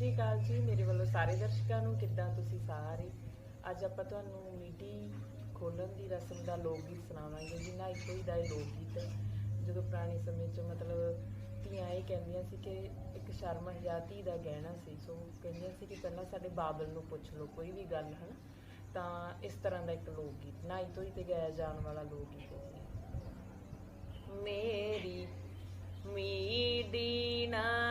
ਸ਼੍ਰੀ ਅਕਾਲ ਜੀ, ਮੇਰੇ ਵੱਲੋਂ ਸਾਰੇ ਦਰਸ਼ਕਾਂ ਨੂੰ, ਕਿੱਦਾਂ ਤੁਸੀਂ ਸਾਰੇ? ਅੱਜ ਆਪਾਂ ਤੁਹਾਨੂੰ ਮੀਟੀ ਖੋਲਣ ਦੀ ਰਸਮ ਦਾ ਲੋਕ ਗੀਤ ਸੁਣਾਵਾਂਗੇ ਜੀ ਨਾ ਇੱਕੋ ਹੀ ਦਾ ਇਹ ਲੋਕ ਗੀਤ ਜਦੋਂ ਪੁਰਾਣੇ ਸਮੇਂ 'ਚ ਮਤਲਬ ਧੀਆਂ ਇਹ ਕਹਿੰਦੀਆਂ ਸੀ ਕਿ ਇੱਕ ਸ਼ਰਮ ਹਜ਼ਾਤੀ ਦਾ ਗਹਿਣਾ ਸੀ, ਸੋ ਕਹਿੰਦੀਆਂ ਸੀ ਕਿ ਪਹਿਲਾਂ ਸਾਡੇ ਬਾਬਲ ਨੂੰ ਪੁੱਛ ਲਓ, ਕੋਈ ਵੀ ਗੱਲ, ਹਨ? ਤਾਂ ਇਸ ਤਰ੍ਹਾਂ ਦਾ ਇੱਕ ਲੋਕ ਗੀਤ, ਨਾ ਤੋਂ ਹੀ ਤੇ ਗਾਇਆ ਜਾਣ ਵਾਲਾ ਲੋਕ ਗੀਤ ਹੈ। ਜੀ ਮੇਰੀ ਮੀਡੀ ਨਾ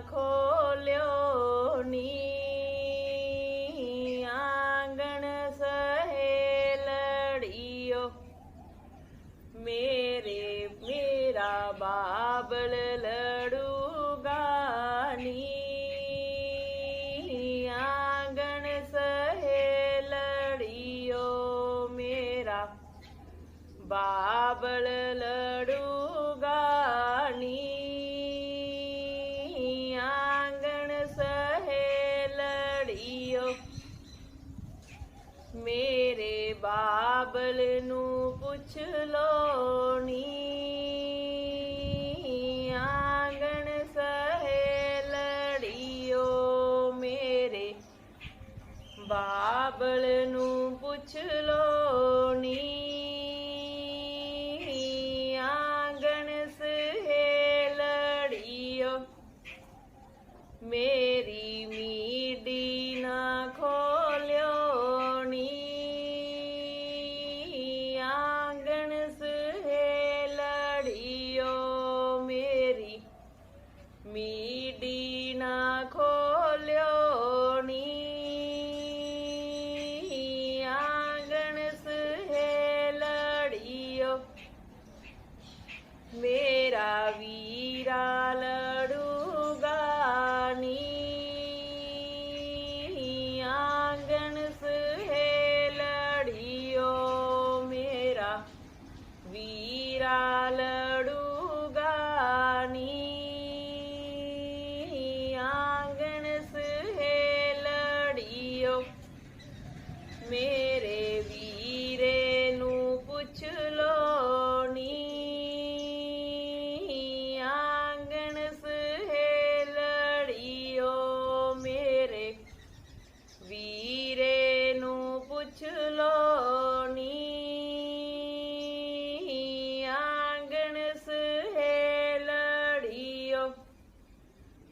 ਨਾ ਖੋਲਿਓ ਨੀ। ਆਂਗਣ ਸਹੇ ਲੜੀਓ ਮੇਰੇ ਮੇਰਾ ਬਾਬਲ ਲੜੂਗਾ ਨੀ। ਆਂਗਣ ਮੇਰੇ ਬਾਬਲ ਨੂੰ ਪੁੱਛ ਲੋ ਨੀ ਆਂਗਣ ਸਹੇ ਲੜੀਓ ਮੇਰੇ ਬਾਬਲ ਨੂੰ ਪੁੱਛ ਲੋ ਨੀ ਆਂਗਣ ਸਹੇ ਲੜੀਓ ਮੇਰੀ la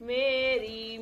Mary